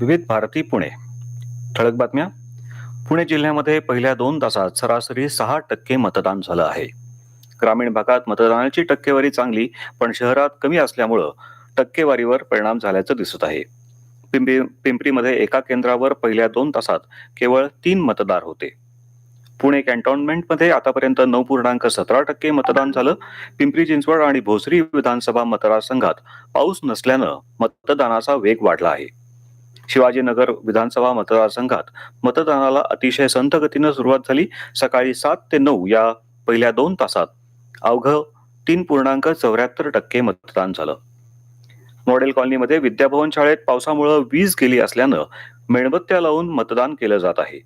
विविध भारती पुणे. ठळक बातम्या. पुणे जिल्ह्यामध्ये पहिल्या दोन तासात सरासरी सहा टक्के मतदान झालं आहे. ग्रामीण भागात मतदानाची टक्केवारी चांगली पण शहरात कमी असल्यामुळं टक्केवारीवर परिणाम झाल्याचं दिसत आहे. पिंपरी पिंपरीमध्ये एका केंद्रावर पहिल्या दोन तासात केवळ तीन मतदार होते. पुणे कॅन्टोन्मेंटमध्ये आतापर्यंत नऊ पूर्णांक सतरा टक्के मतदान झालं. पिंपरी चिंचवड आणि भोसरी विधानसभा मतदारसंघात पाऊस नसल्यानं मतदानाचा वेग वाढला आहे. शिवाजीनगर विधानसभा मतदारसंघात मतदानाला अतिशय संथ गतीनं सुरुवात झाली. सकाळी सात ते नऊ या पहिल्या दोन तासात अवघं तीन पूर्णांक चौऱ्याहत्तर टक्के मतदान झालं. मॉडेल कॉलनीमध्ये विद्याभवन शाळेत पावसामुळे वीज गेली असल्यानं मेणबत्त्या लावून मतदान केलं जात आहे.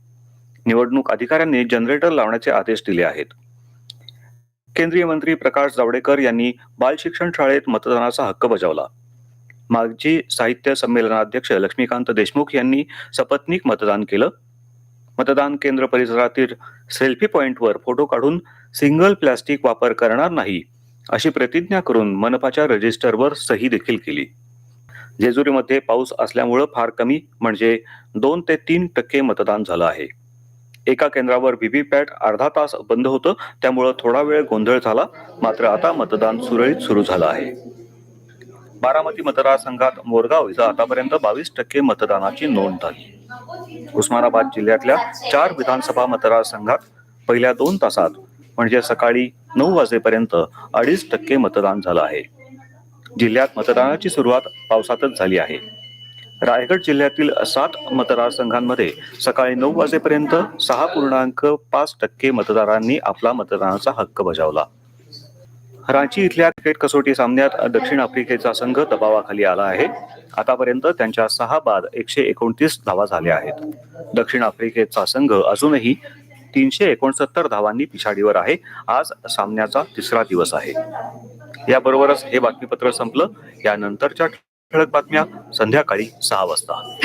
निवडणूक अधिकाऱ्यांनी जनरेटर लावण्याचे आदेश दिले आहेत. केंद्रीय मंत्री प्रकाश जावडेकर यांनी बाल शिक्षण शाळेत मतदानाचा हक्क बजावला. माजी साहित्य संमेलनाध्यक्ष लक्ष्मीकांत देशमुख यांनी सपत्नीक मतदान केलं. मतदान केंद्र परिसरातील सेल्फी पॉइंटवर फोटो काढून सिंगल प्लास्टिक वापर करणार नाही अशी प्रतिज्ञा करून मनपाच्या रजिस्टरवर सही देखील केली. जेजुरीमध्ये पाऊस असल्यामुळं फार कमी म्हणजे दोन ते तीन टक्के मतदान झालं आहे. एका केंद्रावर व्हीव्हीपॅट अर्धा तास बंद होतं त्यामुळं थोडा वेळ गोंधळ झाला मात्र आता मतदान सुरळीत सुरू झालं आहे. बारामती मतदारसंघात मोरगाव इथं आतापर्यंत बावीस टक्के मतदानाची नोंद झाली. उस्मानाबाद जिल्ह्यातल्या चार विधानसभा मतदारसंघात पहिल्या दोन तासात म्हणजे सकाळी नऊ वाजेपर्यंत अडीच टक्के मतदान झालं आहे. जिल्ह्यात मतदानाची सुरुवात पावसातच झाली आहे. रायगड जिल्ह्यातील सात मतदारसंघांमध्ये सकाळी नऊ वाजेपर्यंत सहा पूर्णांक पाच टक्के मतदारांनी आपला मतदानाचा हक्क बजावला. रांची इथल्या क्रिकेट कसोटी सामन्यात दक्षिण आफ्रिकेचा संघ दबावाखाली आला आहे. आतापर्यंत त्यांच्या सहा बाद एकशे एकोणतीस धावा झाल्या आहेत. दक्षिण आफ्रिकेचा संघ अजूनही तीनशे एकोणसत्तर धावांनी पिछाडीवर आहे. आज सामन्याचा तिसरा दिवस आहे. याबरोबरच हे बातमीपत्र संपलं. यानंतरच्या ठळक बातम्या संध्याकाळी सहा वाजता.